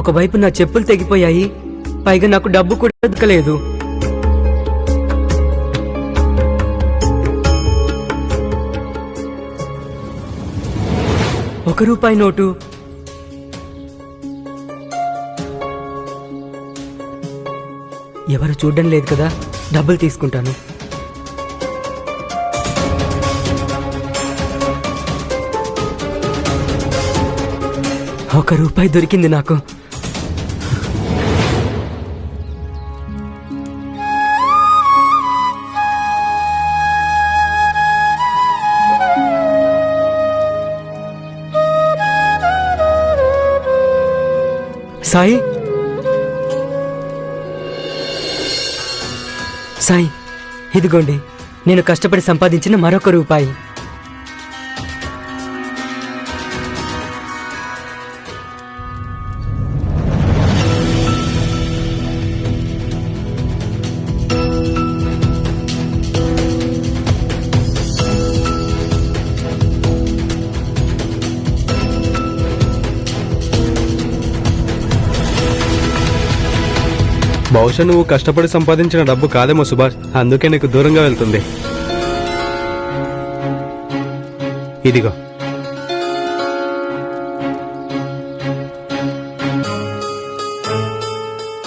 ఒకవైపు నా చెప్పులు తెగిపోయాయి పైగా నాకు డబ్బు కూడా దొరకలేదు ఒక రూపాయి నోటు. ఎవరు చూడడం లేదు కదా డబ్బులు తీసుకుంటాను. ఒక రూపాయి దొరికింది నాకు. సాయి? సాయి ఇదిగోండి నేను కష్టపడి సంపాదించిన మరొక రూపాయి. బహుశా నువ్వు కష్టపడి సంపాదించిన డబ్బు కాదేమో సుభాష్. అందుకే నీకు దూరంగా వెళ్తుంది. ఇదిగో.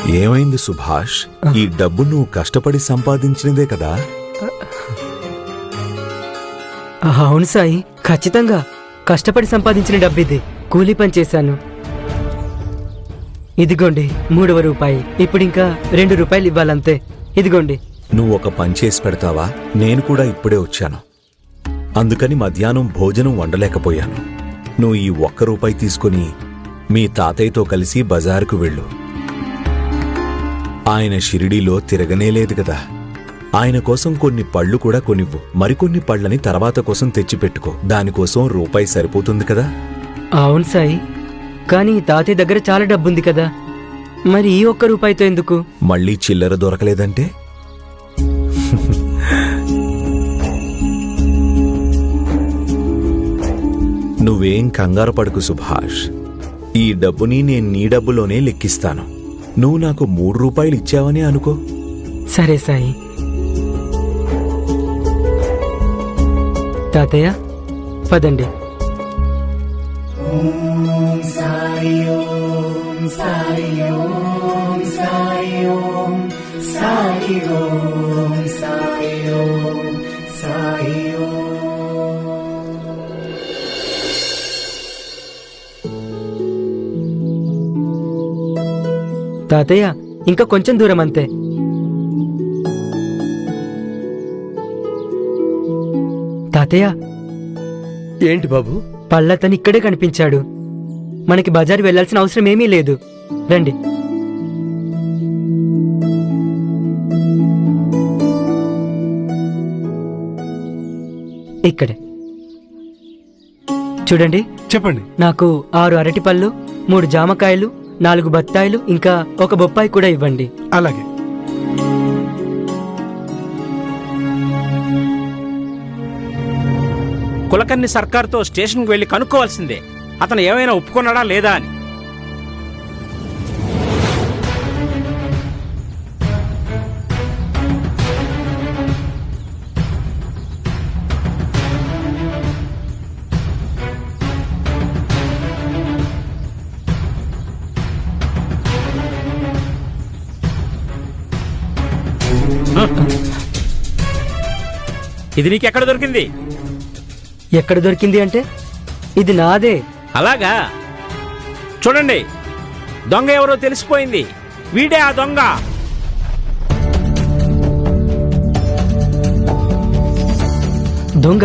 ఏమైంది సుభాష్? ఈ డబ్బు నువ్వు కష్టపడి సంపాదించినదే కదా? అవును సాయి ఖచ్చితంగా. కష్టపడి సంపాదించిన డబ్బు ఇది కూలీ పని చేశాను. ఇదిగోండి మూడవ రూపాయి. ఇప్పుడు ఇంకా రెండు రూపాయలు ఇవ్వాలంతే. ఇదిగోండి. నువ్వు ఒక పని చేసి పెడతావా? నేను కూడా ఇప్పుడే వచ్చాను. అందుకని మధ్యాహ్నం భోజనం వండలేకపోయాను. నువ్వు ఈ ఒక్క రూపాయి తీసుకుని మీ తాతయ్యతో కలిసి బజారుకు వెళ్ళు. ఆయన షిరిడీలో తిరగనేలేదు కదా. ఆయన కోసం కొన్ని పళ్ళు కూడా కొనివ్వు. మరికొన్ని పళ్ళని తర్వాత కోసం తెచ్చిపెట్టుకో. దానికోసం రూపాయి సరిపోతుంది కదా? అవును సాయి. కానీ తాతయ్య దగ్గర చాలా డబ్బుంది కదా. మరి ఈ ఒక్క రూపాయితో ఎందుకు? మళ్ళీ చిల్లర దొరకలేదంటే? నువ్వేం కంగారు పడకు సుభాష్. ఈ డబ్బుని నేను నీ డబ్బులోనే లెక్కిస్తాను. నువ్వు నాకు మూడు రూపాయలు ఇచ్చావని అనుకో. సరే సాయి. తాతయ్య పదండి. తాతయ్య ఇంకా కొంచెం దూరం అంతే. తాతయ్య. ఏంటి బాబు? పళ్ళతను ఇక్కడే కనిపించాడు. మనకి బజారు వెళ్ళాల్సిన అవసరం ఏమీ లేదు. రండి. ఇక్కడే. చూడండి. చెప్పండి. నాకు ఆరు అరటి పళ్ళు మూడు జామకాయలు నాలుగు బత్తాయిలు ఇంకా ఒక బొప్పాయి కూడా ఇవ్వండి. అలాగే. కులకర్ణి సర్కార్తో స్టేషన్కి వెళ్ళి కనుక్కోవాల్సిందే. అతను ఏమైనా ఒప్పుకున్నాడా లేదా అని. ఇది నీకెక్కడ దొరికింది? ఎక్కడ దొరికింది అంటే ఇది నాదే. అలాగా? చూడండి దొంగ ఎవరో తెలిసిపోయింది. వీడే ఆ దొంగ. దొంగ?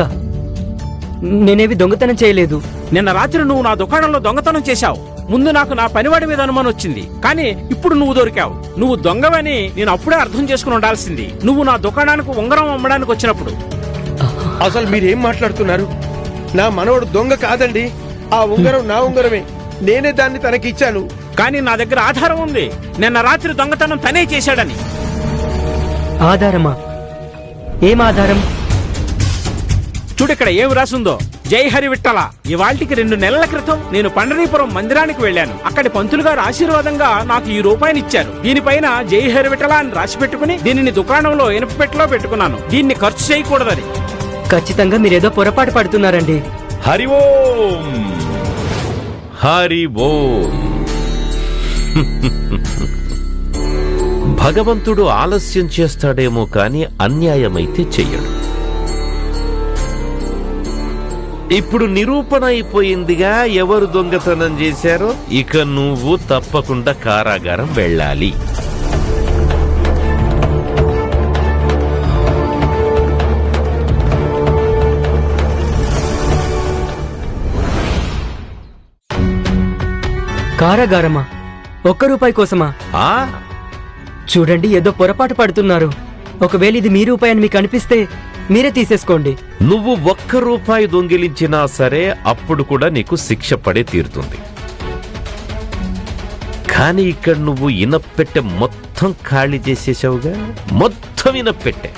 నేనేవి దొంగతనం చేయలేదు. నిన్న రాత్రి నువ్వు నా దుకాణంలో దొంగతనం చేశావు. ముందు నాకు నా పనివాడి మీద అనుమానం వచ్చింది. కానీ ఇప్పుడు నువ్వు దొరికావు. నువ్వు దొంగవని నేను అప్పుడే అర్థం చేసుకుని ఉండాల్సింది. నువ్వు నా దుకాణానికి ఉంగరం అమ్మడానికి వచ్చినప్పుడు. అసలు మీరేం మాట్లాడుతున్నారు? నా మనవడు దొంగ కాదండి. ఆ ఉంగరం నా ఉంగరమే. నేనే దాన్ని తనకి ఇచ్చాను కానీ నా దగ్గర ఆధారం ఉంది. నిన్న రాత్రి దొంగతనం తనే చేశాడని. ఆధారమా? ఏం ఆధారం? చూడు ఇక్కడ ఏమి రాసుందో. జై హరి విట్టల ఇవాల్టికి రెండు నెలల క్రితం నేను పండరీపురం మందిరానికి వెళ్ళాను. అక్కడి పంతులు గారు ఆశీర్వాదంగా నాకు ఈ రూపాయిని ఇచ్చారు. దీనిపైన జై హరి విట్టల అని రాసి పెట్టుకుని దీనిని దుకాణంలో ఇనుప పెట్టెలో పెట్టుకున్నాను. దీన్ని ఖర్చు చేయకూడదని. ఖచ్చితంగా మీరేదో పొరపాటు పడుతున్నారండి. హరి ఓం. హరి ఓం. భగవంతుడు ఆలస్యం చేస్తాడేమో కాని అన్యాయమైతే చెయ్యడు. ఇప్పుడు నిరూపణ అయిపోయిందిగా ఎవరు దొంగతనం చేశారో? ఇక నువ్వు తప్పకుండా కారాగారం వెళ్ళాలి. కారాగారమా? ఒక్క రూపాయి కోసమా? ఆ? చూడండి ఏదో పొరపాటు పడుతున్నారు. ఒకవేళ ఇది మీ రూపాయి అని మీకు అనిపిస్తే మీరే తీసేసుకోండి. నువ్వు ఒక్క రూపాయి దొంగిలించినా సరే అప్పుడు కూడా నీకు శిక్ష పడే తీరుతుంది. కానీ ఇక్కడ నువ్వు ఇనప్పెట్టె మొత్తం ఖాళీ చేసేసావుగా? మొత్తం ఇనప్పెట్టె.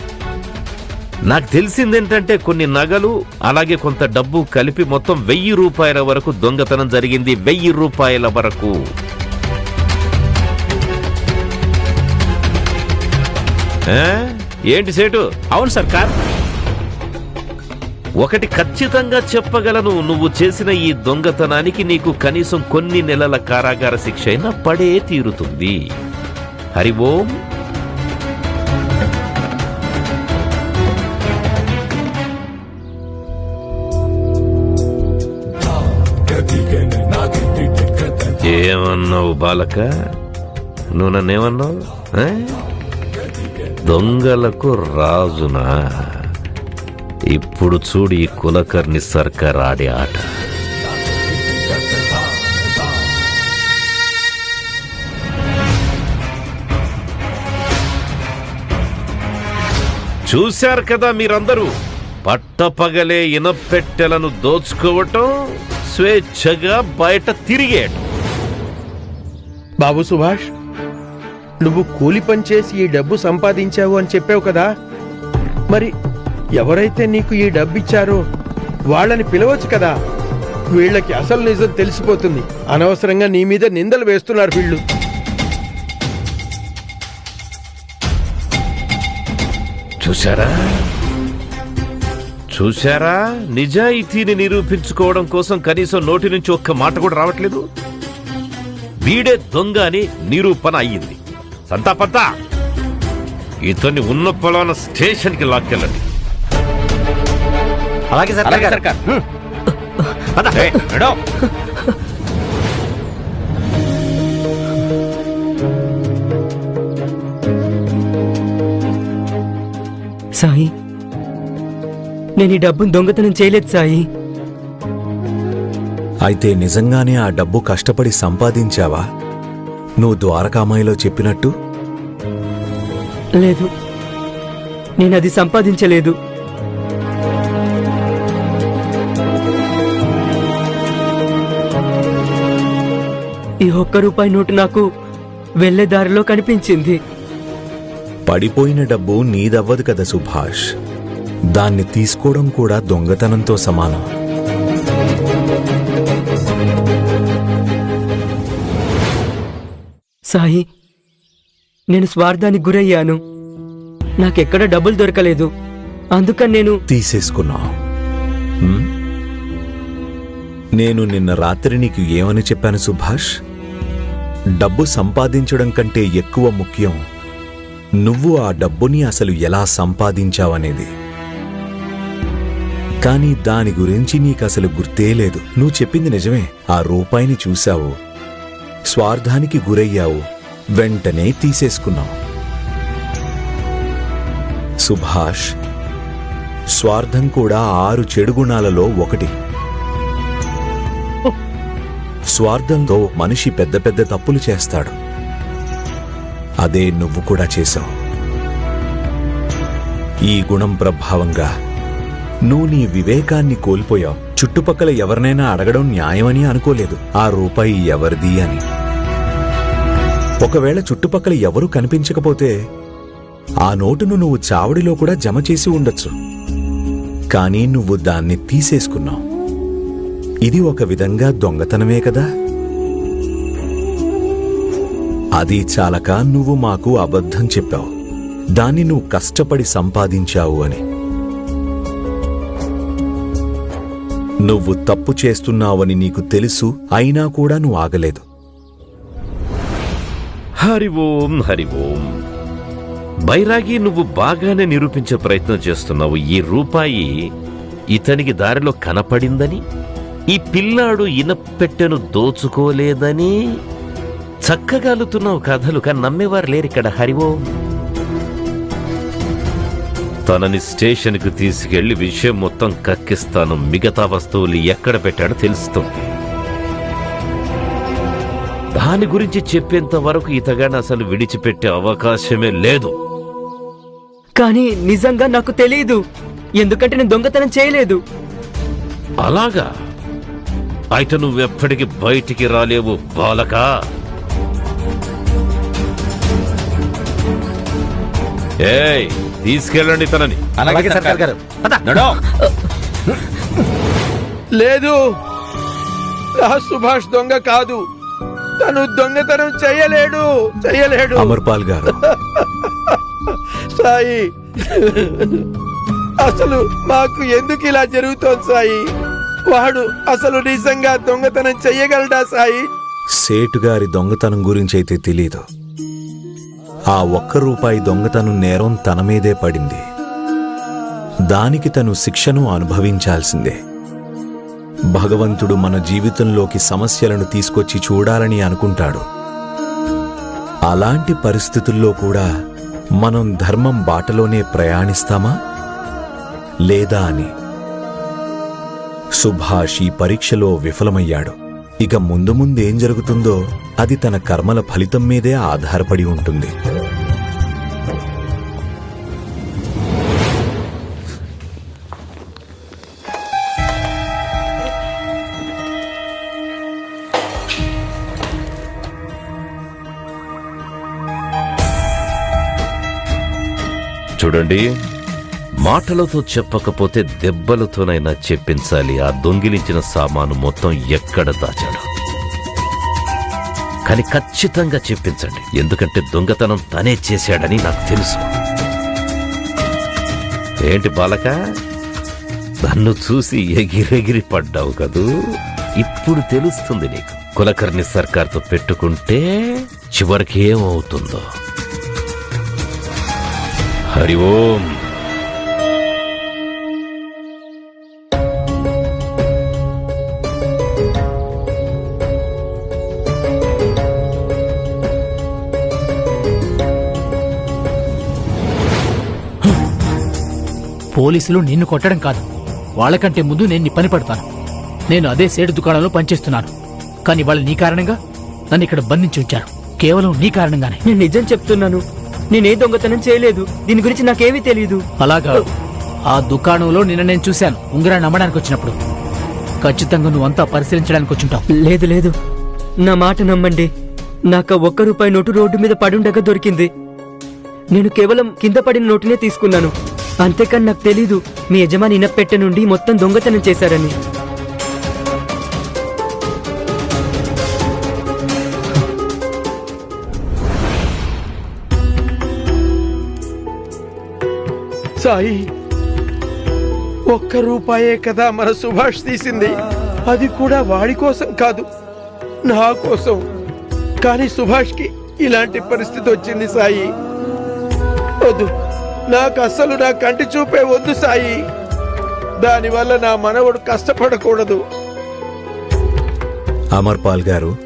నాకు తెలిసిందేంటంటే కొన్ని నగలు అలాగే కొంత డబ్బు కలిపి మొత్తం వెయ్యి రూపాయల వరకు దొంగతనం జరిగింది. వెయ్యి రూపాయల వరకు? ఏంటి సేటు? అవును సర్కార్ ఒకటి ఖచ్చితంగా చెప్పగలను నువ్వు చేసిన ఈ దొంగతనానికి నీకు కనీసం కొన్ని నెలల కారాగార శిక్ష అయినా పడే తీరుతుంది. హరి ఓం. ఏమన్నావు బాలక? నువ్వు నన్నేమన్నావు? దొంగలకు రాజునా? ఇప్పుడు చూడు ఈ కులకర్ణి సర్కార్ ఆడే ఆట. చూశారు కదా మీరందరూ? పట్టపగలే ఇనపెట్టెలను దోచుకోవటం స్వేచ్ఛగా బయట తిరిగేయటం. బాబు సుభాష్ నువ్వు కూలి పని చేసి ఈ డబ్బు సంపాదించావు అని చెప్పావు కదా. మరి ఎవరైతే నీకు ఈ డబ్బు ఇచ్చారో వాళ్ళని పిలవచ్చు కదా. వీళ్ళకి అసలు నిజం తెలిసిపోతుంది. అనవసరంగా నీ మీద నిందలు వేస్తున్నారు వీళ్ళు. చూశారా? చూశారా? నిజాయితీని నిరూపించుకోవడం కోసం కనీసం నోటి నుంచి ఒక్క మాట కూడా రావట్లేదు. వీడే దొంగ అని నిరూపణ అయ్యింది. సంతాపంతా? ఇతన్ని ఉన్న పొలాన స్టేషన్కి లాక్కెళ్ళండి. అలాగే సర్కార్ ఏయ్, నడు. సాయి నేను ఈ డబ్బును దొంగతనం చేయలేదు సాయి. అయితే నిజంగానే ఆ డబ్బు కష్టపడి సంపాదించావా? నువ్వు ద్వారకామాయిలో చెప్పినట్టు? లేదు. నేను అది సంపాదించలేదు. ఈ ఒక్క రూపాయి నోటు నాకు వెళ్ళే దారిలో కనిపించింది. పడిపోయిన డబ్బు నీదవ్వదు కదా సుభాష్. దాన్ని తీసుకోవడం కూడా దొంగతనంతో సమానం. సాయి నేను స్వార్థానికి గురయ్యాను. నాకెక్కడ డబ్బులు దొరకలేదు. అందుకని నేను తీసేసుకున్నావు హ్మ్? నేను నిన్న రాత్రి నీకు ఏమని చెప్పాను సుభాష్? డబ్బు సంపాదించడం కంటే ఎక్కువ ముఖ్యం నువ్వు ఆ డబ్బుని అసలు ఎలా సంపాదించావనేది. కానీ దాని గురించి నీకసలు గుర్తే లేదు. నువ్వు చెప్పింది నిజమే. ఆ రూపాయిని చూశావు. స్వార్థానికి గురయ్యావు. వెంటనే తీసేసుకున్నావు. సుభాష్ స్వార్థం కూడా ఆరు చెడు గుణాలలో ఒకటి. స్వార్థంతో మనిషి పెద్ద పెద్ద తప్పులు చేస్తాడు. అదే నువ్వు కూడా చేశావు. ఈ గుణం ప్రభావంగా నువ్వు నీ వివేకాన్ని కోల్పోయావు. చుట్టుపక్కల ఎవరినైనా అడగడం న్యాయమని అనుకోలేదు. ఆ రూపాయి ఎవరిది అని. ఒకవేళ చుట్టుపక్కల ఎవరూ కనిపించకపోతే ఆ నోటును నువ్వు చావడిలో కూడా జమ చేసి ఉండొచ్చు. కానీ నువ్వు దాన్ని తీసేసుకున్నావు. ఇది ఒక విధంగా దొంగతనమే కదా? అది చాలక నువ్వు మాకు అబద్ధం చెప్పావు. దాన్ని నువ్వు కష్టపడి సంపాదించావు అని. నువ్వు తప్పు చేస్తున్నావని నీకు తెలుసు అయినా కూడా నువ్వు ఆగలేదు. హరి ఓం హరి ఓం బైరాగి నువ్వు బాగానే నిరూపించే ప్రయత్నం చేస్తున్నావు. ఈ రూపాయి ఇతనికి దారిలో కనపడిందని ఈ పిల్లాడు ఇనపెట్టెను దోచుకోలేదని చక్కగాలుతున్నావు కథలు కానీ నమ్మేవారు లేరు ఇక్కడ. హరి ఓం తనని స్టేషన్కు తీసుకెళ్ళి విషయం మొత్తం కక్కిస్తాను. మిగతా వస్తువులు ఎక్కడ పెట్టాడో తెలుస్తుంది. దాని గురించి చెప్పేంత వరకు ఇతగాని అసలు విడిచిపెట్టే అవకాశమే లేదు. కానీ నిజంగా నాకు తెలియదు ఎందుకంటే నేను దొంగతనం చేయలేదు. అలాగా? అయితే నువ్వెప్పటికి బయటికి రాలేవు బాలకా. ఏయ్ తీసుకెళ్ళండి తనని. అలాగే సర్కార్ గారు. నడో. లేదు. సుభాష్ దొంగ కాదు. తను దొంగతనం చెయ్యలేడు చెయ్యలేడు అమర్పాల్ గారు. సాయి అసలు మాకు ఎందుకు ఇలా జరుగుతోంది సాయి? వాడు అసలు నిజంగా దొంగతనం చెయ్యగలడా సాయి? సేటు గారి దొంగతనం గురించైతే తెలీదు. ఆ ఒక్క రూపాయి దొంగతనం నేరం తన మీదే పడింది. దానికి తను శిక్షను అనుభవించాల్సిందే. భగవంతుడు మన జీవితంలోకి సమస్యలను తీసుకొచ్చి చూడాలని అనుకుంటాడు. అలాంటి పరిస్థితుల్లో కూడా మనం ధర్మం బాటలోనే ప్రయాణిస్తామా? లేదా అని. సుభాష్ ఈ పరీక్షలో విఫలమయ్యాడు. ఇక ముందు ముందు ఏం జరుగుతుందో అది తన కర్మల ఫలితం మీదే ఆధారపడి ఉంటుంది. చూడండి. మాటలతో చెప్పకపోతే దెబ్బలతోనైనా చెప్పించాలి. ఆ దొంగిలించిన సామాను మొత్తం ఎక్కడ దాచాడు. కానీ ఖచ్చితంగా చెప్పించండి. ఎందుకంటే దొంగతనం తనే చేశాడని నాకు తెలుసు. ఏంటి బాలక? నన్ను చూసి ఎగిరెగిరి పడ్డావు కదూ? ఇప్పుడు తెలుస్తుంది నీకు. కులకర్ణి సర్కార్తో పెట్టుకుంటే చివరికి ఏమవుతుందో హరి ఓం. పోలీసులు నిన్ను కొట్టడం కాదు. వాళ్ళకంటే ముందు నేను నీ పని పడతాను. నేను అదే సేటు దుకాణంలో పనిచేస్తున్నాను. కానీ వాళ్ళు నీ కారణంగా నన్ను ఇక్కడ బంధించి ఉంచారు. కేవలం నీ కారణంగానే. నేను నిజం చెప్తున్నాను. నేనే దొంగతనం చేయలేదు. దీని గురించి నాకేమీ తెలియదు అలాగా. ఆ దుకాణంలో నిన్న నేను చూశాను. ఉంగరాన్ని అమ్మడానికి వచ్చినప్పుడు. ఖచ్చితంగా నువ్వంతా పరిశీలించడానికి వచ్చుంటావు. లేదు లేదు. నా మాట నమ్మండి. నాకు ఆ ఒక్క రూపాయి నోటు రోడ్డు మీద పడుండగా దొరికింది. నేను కేవలం కింద పడిన నోటునే తీసుకున్నాను. అంతేకాని నాకు తెలీదు. మీ యజమాని ఇనప్పెట్టె నుండి మొత్తం దొంగతనం చేశారని. సాయి ఒక్క రూపాయే కదా మన సుభాష్ తీసింది. అది కూడా వాడి కోసం కాదు నా కోసం. కానీ సుభాష్కి ఇలాంటి పరిస్థితి వచ్చింది సాయి. వద్దు నాకు అస్సలు నా కంటి చూపే వద్దు సాయి. దానివల్ల నా మనవడు కష్టపడకూడదు. అమర్పాల్ గారు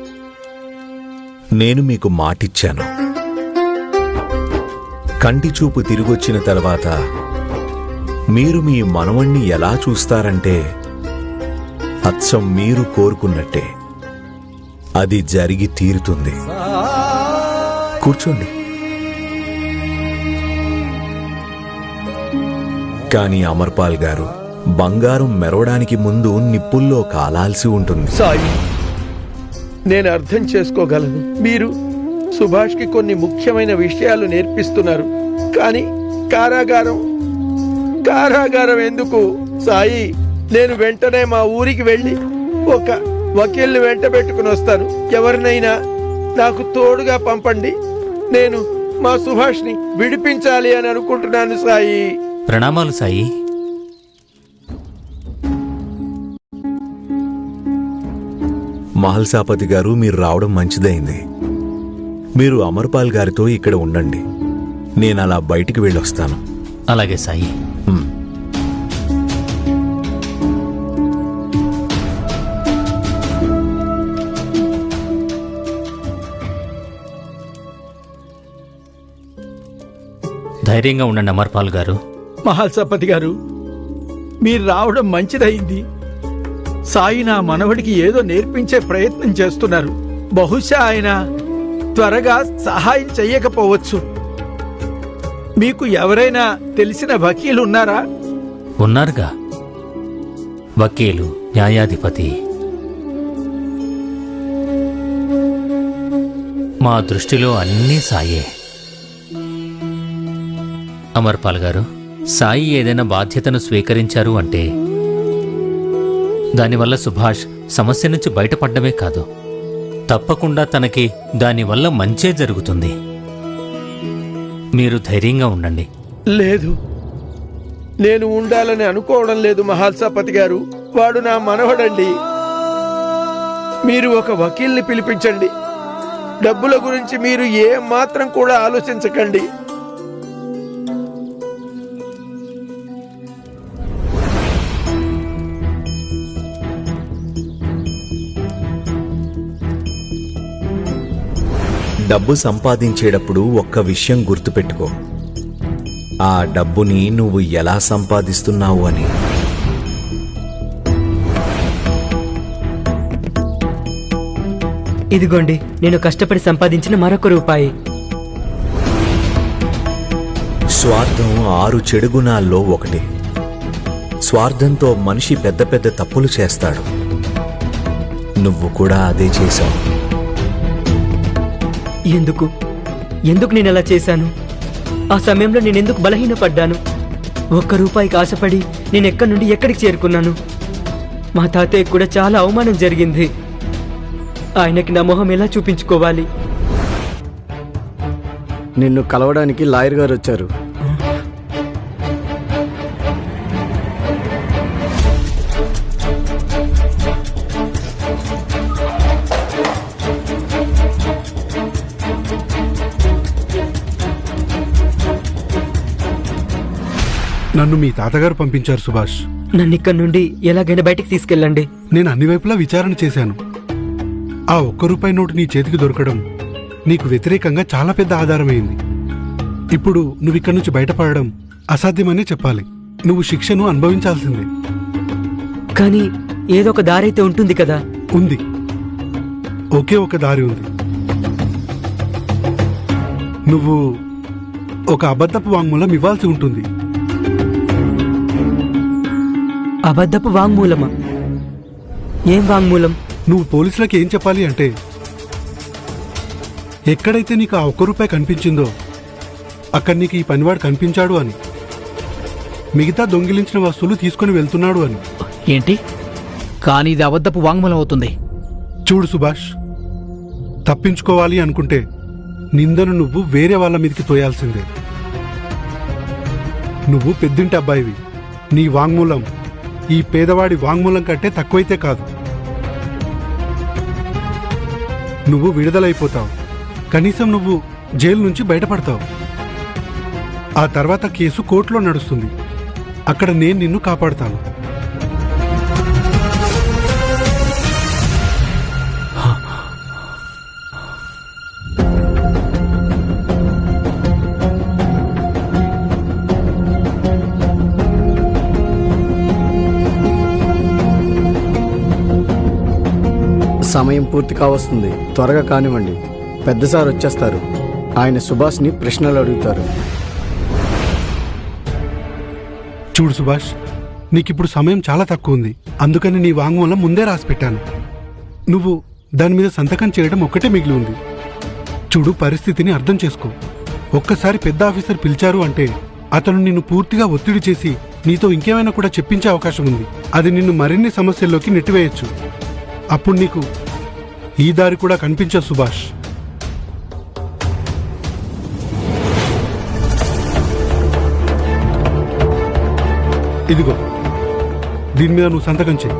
నేను మీకు మాటిచ్చాను. కంటి చూపు తిరిగొచ్చిన తర్వాత మీరు మీ మనవణ్ణి ఎలా చూస్తారంటే అచ్చం మీరు కోరుకున్నట్టే. అది జరిగి తీరుతుంది. కూర్చోండి. కాని అమర్పాల్ గారు బంగారం మెరవడానికి ముందు నిప్పుల్లో కాలాల్సి ఉంటుంది. సాయి నేను అర్థం చేసుకోగలను. మీరు సుభాష్కి కొన్ని ముఖ్యమైన విషయాలు నేర్పిస్తున్నారు. కానీ కారాగారం కారాగారం ఎందుకు? సాయి నేను వెంటనే మా ఊరికి వెళ్ళి ఒక వకీల్ని వెంట పెట్టుకుని వస్తాను. ఎవరినైనా నాకు తోడుగా పంపండి. నేను మా సుభాష్ని విడిపించాలి అని అనుకుంటున్నాను సాయి. ప్రణామాలు సాయి. మహల్సాపతి గారు మీరు రావడం మంచిదైంది. మీరు అమర్పాల్ గారితో ఇక్కడ ఉండండి. నేను అలా బయటికి వెళ్ళొస్తాను. అలాగే సాయి. ధైర్యంగా ఉండండి అమర్పాల్ గారు. మహాసపతి గారు మీరు రావడం మంచిదయింది. సాయి నా మనవడికి ఏదో నేర్పించే ప్రయత్నం చేస్తున్నారు. బహుశా ఆయన త్వరగా సహాయం చెయ్యకపోవచ్చు. మీకు ఎవరైనా తెలిసిన వకీలు ఉన్నారా ఉన్నారుగా. వకీలు న్యాయాధిపతి. మా దృష్టిలో అన్నీ సాయే. అమర్పాల్ గారు సాయి ఏదైనా బాధ్యతను స్వీకరించారు అంటే దానివల్ల సుభాష్ సమస్య నుంచి బయటపడ్డమే కాదు. తప్పకుండా తనకి దానివల్ల మంచే జరుగుతుంది. మీరు ధైర్యంగా ఉండండి. లేదు. నేను ఉండాలని అనుకోవడం లేదు మహాల్సాపతి గారు. వాడు నా మనవడండి. మీరు ఒక వకీల్ని పిలిపించండి. డబ్బుల గురించి మీరు ఏ మాత్రం కూడా ఆలోచించకండి. డబ్బు సంపాదించేటప్పుడు ఒక్క విషయం గుర్తుపెట్టుకో. ఆ డబ్బుని నువ్వు ఎలా సంపాదిస్తున్నావు అని. ఇదిగోండి నేను కష్టపడి సంపాదించిన మరొక రూపాయి. స్వార్థం ఆరు చెడు గుణాల్లో ఒకటి. స్వార్థంతో మనిషి పెద్ద పెద్ద తప్పులు చేస్తాడు. నువ్వు కూడా అదే చేశావు ఎందుకు? ఎందుకు నేను అలా చేశాను? ఆ సమయంలో నేను ఎందుకు బలహీనపడ్డాను? ఒక్క రూపాయికి ఆశపడి నేను ఎక్కడి నుండి ఎక్కడికి చేరుకున్నాను? మా తాతయ్య కూడా చాలా అవమానం జరిగింది. ఆయనకి నా మొహం ఎలా చూపించుకోవాలి? నిన్ను కలవడానికి లాయర్ గారు వచ్చారు. నన్ను మీ తాతగారు పంపించారు సుభాష్. నన్ను ఇక్కడి నుండి ఎలాగైనా బయటికి తీసుకెళ్ళండి. నేను అన్ని వైపులా విచారణ చేశాను. ఆ ఒక్క రూపాయి నోటు నీ చేతికి దొరకడం నీకు వ్యతిరేకంగా చాలా పెద్ద ఆధారమైంది. ఇప్పుడు నువ్వు ఇక్కడి నుంచి బయటపడడం అసాధ్యమనే చెప్పాలి. నువ్వు శిక్షను అనుభవించాల్సిందే. కానీ ఏదో ఒక దారైతే ఉంటుంది కదా. ఉంది. ఒకే ఒక దారి ఉంది. నువ్వు ఒక అబద్ధపు వాంగ్మూలం ఇవ్వాల్సి ఉంటుంది. అబద్ధపు వాంగ్మూలమా? ఏం వాంగ్మూలం? నువ్వు పోలీసులకు ఏం చెప్పాలి అంటే ఎక్కడైతే నీకు ఆ ఒక్క రూపాయి కనిపించిందో అక్కడ నీకు ఈ పనివాడు కనిపించాడు అని. మిగతా దొంగిలించిన వస్తువులు తీసుకుని వెళ్తున్నాడు అని. ఏంటి? కానీ ఇది అబద్ధపు వాంగ్మూలం అవుతుంది. చూడు సుభాష్ తప్పించుకోవాలి అనుకుంటే నిందను నువ్వు వేరే వాళ్ళ మీదకి తోయాల్సిందే. నువ్వు పెద్దింటి అబ్బాయివి. నీ వాంగ్మూలం ఈ పేదవాడి వాంగ్మూలం కంటే తక్కువైతే కాదు. నువ్వు విడుదలైపోతావు. కనీసం నువ్వు జైలు నుంచి బయటపడతావు. ఆ తర్వాత కేసు కోర్టులో నడుస్తుంది. అక్కడ నేను నిన్ను కాపాడుతాను. సమయం పూర్తి కావస్తుంది. త్వరగా కానివ్వండి. పెద్ద సార్ వచ్చేస్తారు. ఆయన సుభాష్ని ప్రశ్నలు అడుగుతారు. చూడు సుభాష్ నీకిప్పుడు సమయం చాలా తక్కువ ఉంది అందుకని నీ వాంగ్మూలం ముందే రాసి పెట్టాను. నువ్వు దాని మీద సంతకం చేయడం ఒక్కటే మిగిలి ఉంది. చూడు పరిస్థితిని అర్థం చేసుకో. ఒక్కసారి పెద్ద ఆఫీసర్ పిలిచారు అంటే అతను నిన్ను పూర్తిగా ఒత్తిడి చేసి నీతో ఇంకేమైనా కూడా చెప్పించే అవకాశం ఉంది. అది నిన్ను మరిన్ని సమస్యల్లోకి నెట్టివేయచ్చు. అప్పుడు నీకు ఈ దారి కూడా కనిపించదు సుభాష్. ఇదిగో దీని మీద నువ్వు సంతకం చెయ్యి.